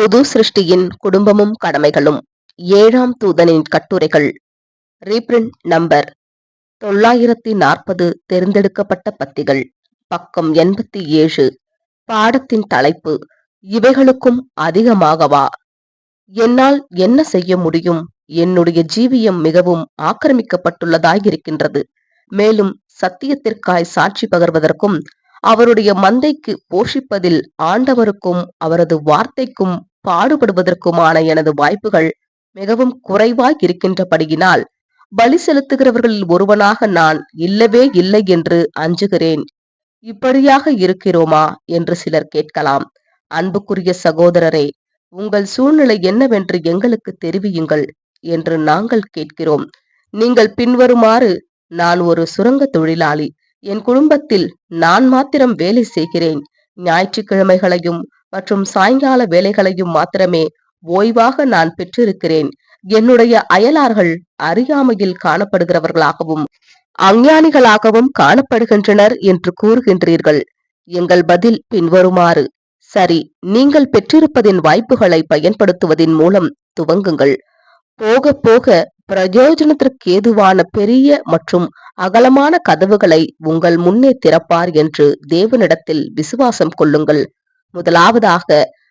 புது சிருஷ்டியின் குடும்பமும் கடமைகளும். ஏழாம் தூதனின் கட்டுரைகள். Reprint number. தொள்ளாயிரத்தி நாற்பது தேர்ந்தெடுக்கப்பட்ட பத்திகள். பக்கம் எண்பத்தி ஏழு பாடத்தின் தலைப்பு இவைகளுக்கும் அதிகமாகவா? என்னால் என்ன செய்ய முடியும்? என்னுடைய ஜீவியம் மிகவும் ஆக்கிரமிக்கப்பட்டுள்ளதாயிருக்கின்றது. மேலும் சத்தியத்திற்காய் சாட்சி பகர்வதற்கும் அவருடைய மந்தைக்கு போஷிப்பதில் ஆண்டவருக்கும் அவரது வார்த்தைக்கும் பாடுபடுவதற்குமான எனது வாய்ப்புகள் மிகவும் குறைவாய் இருக்கின்றபடியினால் பலி செலுத்துகிறவர்களில் ஒருவனாக நான் இல்லவே இல்லை என்று அஞ்சுகிறேன். இப்படியாக இருக்கிறோமா? என்று சிலர் கேட்கலாம். அன்புக்குரிய சகோதரரே உங்கள் சூழ்நிலை என்னவென்று எங்களுக்கு தெரிவியுங்கள் என்று நாங்கள் கேட்கிறோம். நீங்கள் பின்வருமாறு நான் ஒரு சுரங்க தொழிலாளி. என் குடும்பத்தில் நான் மாத்திரம் வேலை செய்கிறேன். ஞாயிற்றுக்கிழமைகளையும் மற்றும் சாயங்கால வேலைகளையும் மாத்திரமே ஓய்வாக நான் பெற்றிருக்கிறேன். என்னுடைய அயலார்கள் அறியாமையில் காணப்படுகிறவர்களாகவும் அஞ்ஞானிகளாகவும் காணப்படுகின்றனர் என்று கூறுகின்றீர்கள். எங்கள் பதில் பின்வருமாறு. சரி நீங்கள் பெற்றிருப்பதின் வாய்ப்புகளை பயன்படுத்துவதன் மூலம் துவங்குங்கள். போக போக பிரயோஜனத்திற்கு ஏதுவான பெரிய மற்றும் அகலமான கதவுகளை உங்கள் முன்னே திறப்பார் என்று தேவனிடத்தில் விசுவாசம் கொள்ளுங்கள். முதலாவதாக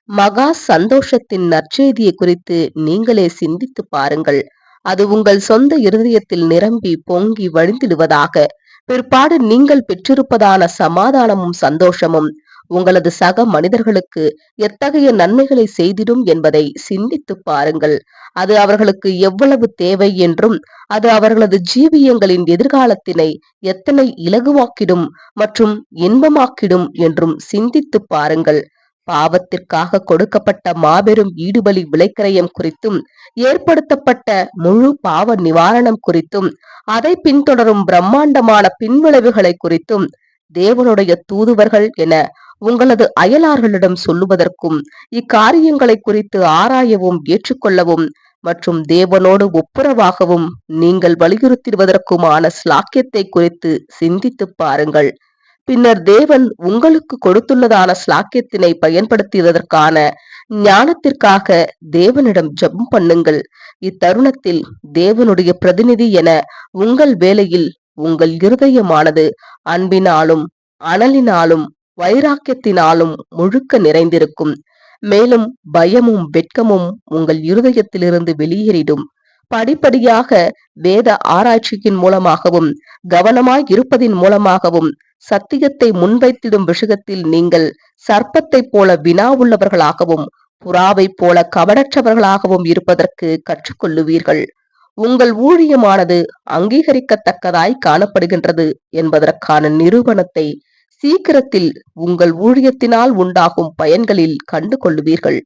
மகா சந்தோஷத்தின் நற்செய்தியை குறித்து நீங்களே சிந்தித்து பாருங்கள். அது உங்கள் சொந்த இருதயத்தில் நிரம்பி பொங்கி வழிந்திடுவதாக பிற்பாடு நீங்கள் பெற்றிருப்பதான சமாதானமும் சந்தோஷமும் உங்களது சக மனிதர்களுக்கு எத்தகைய நன்மைகளை செய்திடும் என்பதை சிந்தித்து பாருங்கள். அது அவர்களுக்கு எவ்வளவு தேவை என்றும் அது அவர்களது ஜீவியங்களின் எதிர்காலத்தினை எத்தனை இலகுவாக்கிடும் மற்றும் இன்பமாக்கிடும் என்றும் சிந்தித்து பாருங்கள். பாவத்திற்காக கொடுக்கப்பட்ட மாபெரும் ஈடுபலி விலைக்கிரயம் குறித்தும் ஏற்படுத்தப்பட்ட முழு பாவ நிவாரணம் குறித்தும் அதை பின்தொடரும் பிரம்மாண்டமான பின்விளைவுகளை குறித்தும் தேவனுடைய தூதுவர்கள் என உங்களது அயலார்களிடம் சொல்லுவதற்கும் இக்காரியங்களை குறித்து ஆராயவும் ஏற்றுக்கொள்ளவும் மற்றும் தேவனோடு ஒப்புரவாகவும் நீங்கள் வலியுறுத்திடுவதற்குமான ஸ்லாக்கியத்தை குறித்து சிந்தித்து பாருங்கள். பின்னர் தேவன் உங்களுக்கு கொடுத்துள்ளதான ஸ்லாக்கியத்தினை பயன்படுத்தியதற்கான ஞானத்திற்காக தேவனிடம் ஜெபம் பண்ணுங்கள். இத்தருணத்தில் தேவனுடைய பிரதிநிதி என உங்கள் வேலையில் உங்கள் இருதயமானது அன்பினாலும் அனலினாலும் வைராக்கியத்தினாலும் முழுக்க நிறைந்திருக்கும். மேலும் பயமும் வெட்கமும் உங்கள் இருதயத்திலிருந்து வெளியேறிடும். படிப்படியாக வேத ஆராய்ச்சியின் மூலமாகவும் கவனமாய் இருப்பதின் மூலமாகவும் சத்தியத்தை முன்வைத்திடும் விஷயத்தில் நீங்கள் சர்ப்பத்தைப் போல வினா உள்ளவர்களாகவும் புறாவைப் போல கவடற்றவர்களாகவும் இருப்பதற்கு கற்றுக்கொள்ளுவீர்கள். உங்கள் ஊழியமானது அங்கீகரிக்கத்தக்கதாய் காணப்படுகின்றது என்பதற்கான நிரூபணத்தை சீக்கிரத்தில் உங்கள் ஊழியத்தினால் உண்டாகும் பயன்களில் கண்டு கொள்ளுவீர்கள்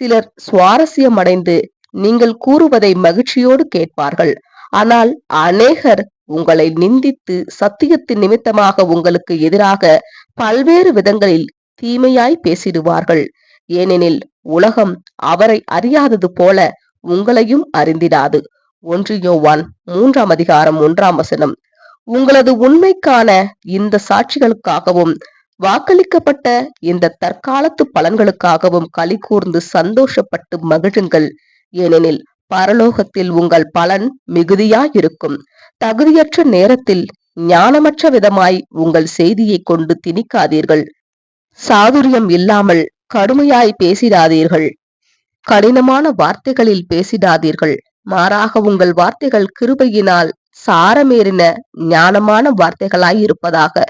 சிலர் சுவாரஸ்யமடைந்து நீங்கள் கூறுவதை மகிழ்ச்சியோடு கேட்பார்கள். ஆனால் அநேகர் உங்களை நிந்தித்து சத்தியத்தின் நிமித்தமாக உங்களுக்கு எதிராக பல்வேறு விதங்களில் தீமையாய் பேசிடுவார்கள். ஏனெனில் உலகம் அவரை அறியாதது போல உங்களையும் அறிந்திடாது. ஒன்று யோவான் மூன்றாம் அதிகாரம் ஒன்றாம் வசனம். உங்களது உண்மைக்கான இந்த சாட்சிகளுக்காகவும் வாக்களிக்கப்பட்ட இந்த தற்காலத்து பலன்களுக்காகவும் களி கூர்ந்து சந்தோஷப்பட்டு மகிழுங்கள். ஏனெனில் பரலோகத்தில் உங்கள் பலன் மிகுதியாயிருக்கும். தகுதியற்ற நேரத்தில் ஞானமற்ற விதமாய் உங்கள் செய்தியை கொண்டு திணிக்காதீர்கள். சாதுரியம் இல்லாமல் கடுமையாய் பேசிடாதீர்கள். கடினமான வார்த்தைகளில் பேசிடாதீர்கள். மாறாக உங்கள் வார்த்தைகள் கிருபையினால் சாரமேறின ஞானமான வார்த்தைகளாய் இருப்பதாக.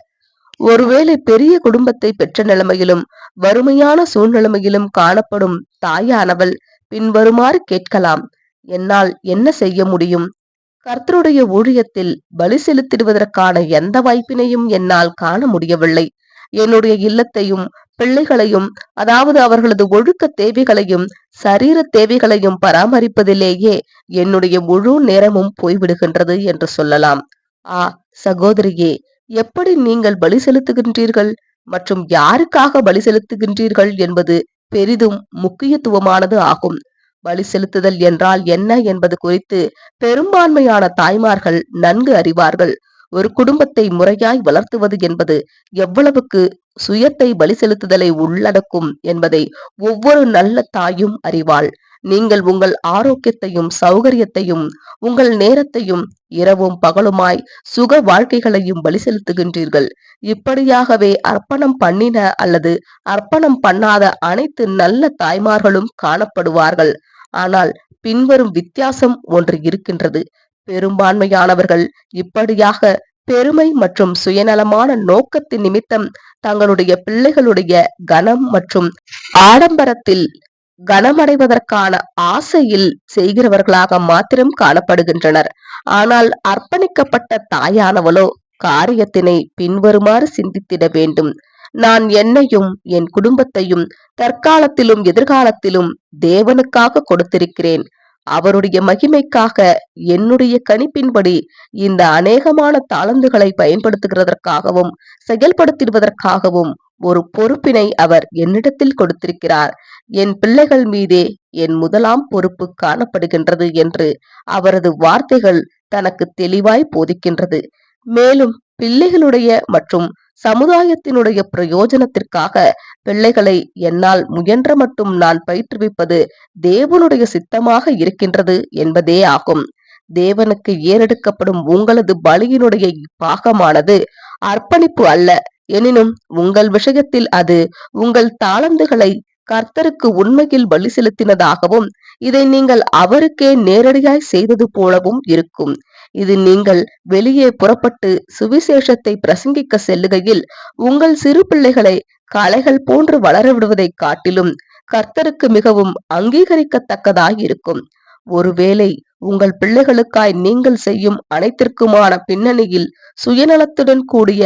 ஒருவேளை பெரிய குடும்பத்தை பெற்ற நிலைமையிலும் வறுமையான சூழ்நிலைமையிலும் காணப்படும் தாயானவள் பின்வருமாறு கேட்கலாம். என்னால் என்ன செய்ய முடியும்? கர்த்தருடைய ஊழியத்தில் பலி செலுத்திடுவதற்கான எந்த வாய்ப்பினையும் என்னால் காண முடியவில்லை. என்னுடைய இல்லத்தையும் பிள்ளைகளையும் அதாவது அவர்களது ஒழுக்க தேவைகளையும் சரீர தேவைகளையும் பராமரிப்பதிலேயே என்னுடைய முழு நேரமும் போய்விடுகின்றது என்று சொல்லலாம். ஆ சகோதரியே எப்படி நீங்கள் பலி செலுத்துகின்றீர்கள்? மற்றும் யாருக்காக பலி செலுத்துகின்றீர்கள் என்பது பெரிதும் முக்கியத்துவமானது ஆகும். பலி செலுத்துதல் என்றால் என்ன என்பது குறித்து பெரும்பான்மையான தாய்மார்கள் நன்கு அறிவார்கள். ஒரு குடும்பத்தை முறையாய் வளர்த்துவது என்பது எவ்வளவுக்கு சுயத்தை பலி செலுத்துதலை உள்ளடக்கும் என்பதை ஒவ்வொரு நல்ல தாயும் அறிவாள். நீங்கள் உங்கள் ஆரோக்கியத்தையும் சௌகரியத்தையும் உங்கள் நேரத்தையும் இரவும் பகலுமாய் சுக வாழ்க்கைகளையும் பலி செலுத்துகின்றீர்கள். இப்படியாகவே அர்ப்பணம் பண்ணின அல்லது அர்ப்பணம் பண்ணாத அனைத்து நல்ல தாய்மார்களும் காணப்படுவார்கள். ஆனால் பின்வரும் வித்தியாசம் ஒன்று இருக்கின்றது. பெரும்பான்மையானவர்கள் இப்படியாக பெருமை மற்றும் சுயநலமான நோக்கத்தின் நிமித்தம் தங்களுடைய பிள்ளைகளுடைய கனம் மற்றும் ஆடம்பரத்தில் கனமடைவதற்கான ஆசையில் செய்கிறவர்களாக மாத்திரம் காணப்படுகின்றனர். ஆனால் அர்ப்பணிக்கப்பட்ட தாயானவளோ காரியத்தினை பின்வருமாறு சிந்தித்திட வேண்டும். நான் என்னையும் என் குடும்பத்தையும் தற்காலத்திலும் எதிர்காலத்திலும் தேவனுக்காக கொடுத்திருக்கிறேன். அவருடைய மகிமைக்காக என்னுடைய கணிப்பின்படி இந்த அநேகமான தாளந்துகளை பயன்படுத்துகிறதற்காகவும் செயல்படுத்திடுவதற்காகவும் ஒரு பொறுப்பினை அவர் என்னிடத்தில் கொடுத்திருக்கிறார். என் பிள்ளைகள் மீதே என் முதலாம் பொறுப்பு காணப்படுகின்றது என்று அவரது வார்த்தைகள் தனக்கு தெளிவாய் போதிக்கின்றது. மேலும் பிள்ளைகளுடைய மற்றும் சமுதாயத்தினுடைய பிரயோஜனத்திற்காக பிள்ளைகளை என்னால் முயன்ற மட்டும் நான் பயிற்றுவிப்பது தேவனுடைய சித்தமாக இருக்கின்றது என்பதே ஆகும். தேவனுக்கு ஏறெடுக்கப்படும் உங்களது பலியினுடைய பாகமானது அர்ப்பணிப்பு அல்ல. எனினும் உங்கள் விஷயத்தில் அது உங்கள் தாளந்துகளை கர்த்தருக்கு உண்மையில் பலி செலுத்தினதாகவும் இதை நீங்கள் அவருக்கே நேரடியாய் செய்தது போலவும் இருக்கும். இது நீங்கள் வெளியே புறப்பட்டு சுவிசேஷத்தை பிரசங்கிக்க செல்லுகையில் உங்கள் சிறு பிள்ளைகளை களைகள் போன்று வளர விடுவதை காட்டிலும் கர்த்தருக்கு மிகவும் அங்கீகரிக்கத்தக்கதாய் இருக்கும் ஒருவேளை உங்கள் பிள்ளைகளுக்காய் நீங்கள் செய்யும் அனைத்திற்குமான பின்னணியில் சுயநலத்துடன் கூடிய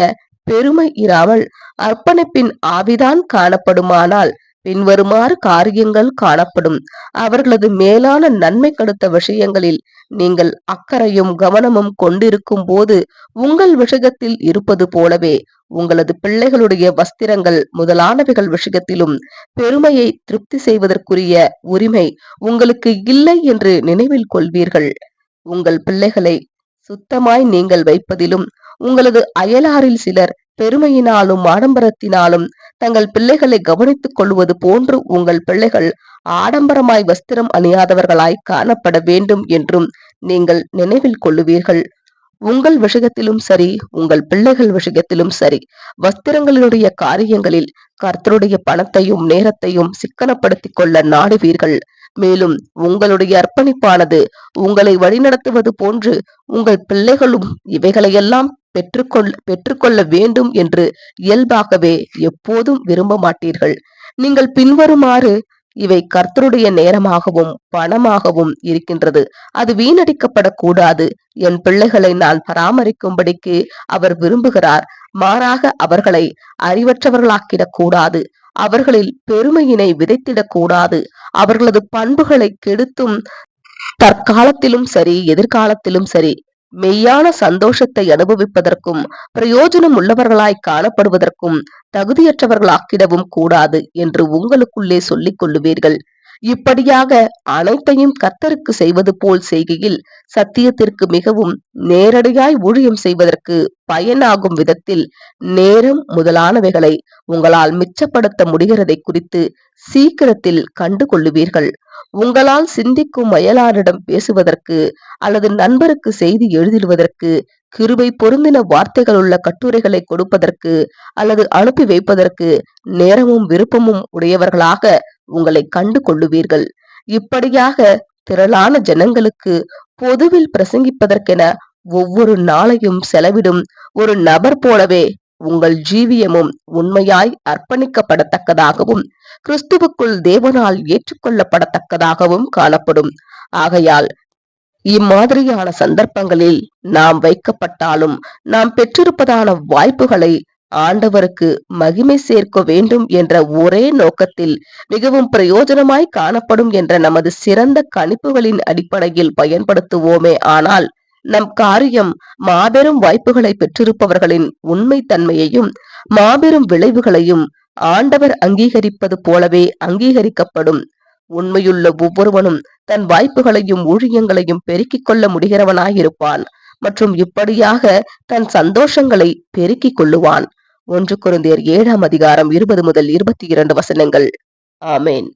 பெருமை இராமல் அர்ப்பணிப்பின் ஆவிதான் காணப்படுமானால் பின்வருமாறு காரியங்கள் காணப்படும். அவர்களது மேலான நன்மை கடுத்த விஷயங்களில் நீங்கள் அக்கறையும் கவனமும் கொண்டிருக்கும் போது உங்கள் விஷயத்தில் இருப்பது போலவே உங்களது பிள்ளைகளுடைய வஸ்திரங்கள் முதலானவைகள் விஷயத்திலும் பெருமையை திருப்தி செய்வதற்குரிய உரிமை உங்களுக்கு இல்லை என்று நினைவில் கொள்வீர்கள். உங்கள் பிள்ளைகளை சுத்தமாய் நீங்கள் வைப்பதிலும் உங்களது அயலாரில் சிலர் பெருமையினாலும் ஆடம்பரத்தினாலும் தங்கள் பிள்ளைகளை கவனித்துக் கொள்வது போன்று உங்கள் பிள்ளைகள் ஆடம்பரமாய் வஸ்திரம் அணியாதவர்களாய் காணப்பட வேண்டும் என்றும் நீங்கள் நினைவில் கொள்ளுவீர்கள். உங்கள் விஷயத்திலும் சரி உங்கள் பிள்ளைகள் விஷயத்திலும் சரி வஸ்திரங்களினுடைய காரியங்களில் கர்த்தருடைய பணத்தையும் நேரத்தையும் சிக்கனப்படுத்திக் கொள்ள நாடுவீர்கள். மேலும் உங்களுடைய அர்ப்பணிப்பானது உங்களை வழிநடத்துவது போன்று உங்கள் பிள்ளைகளும் இவைகளையெல்லாம் பெற்றுக்கொள் பெற்றுக்கொள்ள வேண்டும் என்று இயல்பாகவே எப்போதும் விரும்ப மாட்டீர்கள். நீங்கள் பின்வருமாறு இவை கர்த்தருடைய நேரமாகவும் பணமாகவும் இருக்கின்றது. அது வீணடிக்கப்படக்கூடாது. என் பிள்ளைகளை நான் பராமரிக்கும்படிக்கு அவர் விரும்புகிறார். மாறாக அவர்களை அறிவற்றவர்களாக்கிடக் கூடாது அவர்களில் பெருமையினை விதைத்திடக் கூடாது அவர்களது பண்புகளை கெடுத்தும் தற்காலத்திலும் சரி எதிர்காலத்திலும் சரி மெய்யான சந்தோஷத்தை அனுபவிப்பதற்கும் பிரயோஜனம் உள்ளவர்களாய் காணப்படுவதற்கும் தகுதியற்றவர்களாக்கிடவும் கூடாது என்று உங்களுக்குள்ளே சொல்லிக் கொள்ளுவீர்கள். இப்படியாக அனைத்தையும் கத்தருக்கு செய்வது போல் செய்கையில் சத்தியத்திற்கு மிகவும் நேரடியாய் ஊழியம் செய்வதற்கு பயனாகும் விதத்தில் நேரம் முதலானவைகளை உங்களால் மிச்சப்படுத்த முடிகிறதை குறித்து சீக்கிரத்தில் கண்டு கொள்ளுவீர்கள் உங்களால் சிந்திக்கும் அயலாரிடம் பேசுவதற்கு அல்லது நண்பருக்கு செய்தி எழுதிடுவதற்கு கிருபை பொருந்தின வார்த்தைகள் உள்ள கட்டுரைகளை கொடுப்பதற்கு அல்லது அனுப்பி வைப்பதற்கு நேரமும் விருப்பமும் உடையவர்களாக உங்களை கண்டு கொள்ளுவீர்கள் இப்படியாக திரளான ஜனங்களுக்கு பொதுவில் பிரசங்கிப்பதற்கென ஒவ்வொரு நாளையும் செலவிடும் ஒரு நபர் போலவே உங்கள் ஜீவியமும் உண்மையாய் அர்ப்பணிக்கப்படத்தக்கதாகவும் கிறிஸ்துவுக்குள் தேவனால் ஏற்றுக்கொள்ளப்படத்தக்கதாகவும் காணப்படும். ஆகையால் இம்மாதிரியான சந்தர்ப்பங்களில் நாம் வைக்கப்பட்டாலும் நாம் பெற்றிருப்பதான வாய்ப்புகளை ஆண்டவருக்கு மகிமை சேர்க்க வேண்டும் என்ற ஒரே நோக்கத்தில் மிகவும் பிரயோஜனமாய் காணப்படும் என்ற நமது சிறந்த கணிப்புகளின் அடிப்படையில் பயன்படுத்துவோமே ஆனால் நம் காரியம் மாபெரும் வாய்ப்புகளை பெற்றிருப்பவர்களின் உண்மை தன்மையையும் மாபெரும் விளைவுகளையும் ஆண்டவர் அங்கீகரிப்பது போலவே அங்கீகரிக்கப்படும். உண்மையுள்ள ஒவ்வொருவனும் தன் வாய்ப்புகளையும் ஊழியங்களையும் பெருக்கிக் கொள்ள முடிகிறவனாயிருப்பான் மற்றும் இப்படியாக தன் சந்தோஷங்களை பெருக்கிக் கொள்ளுவான். ஒன்று குருந்தியர் ஏழாம் அதிகாரம் இருபது முதல் இருபத்தி இரண்டு வசனங்கள். ஆமேன்.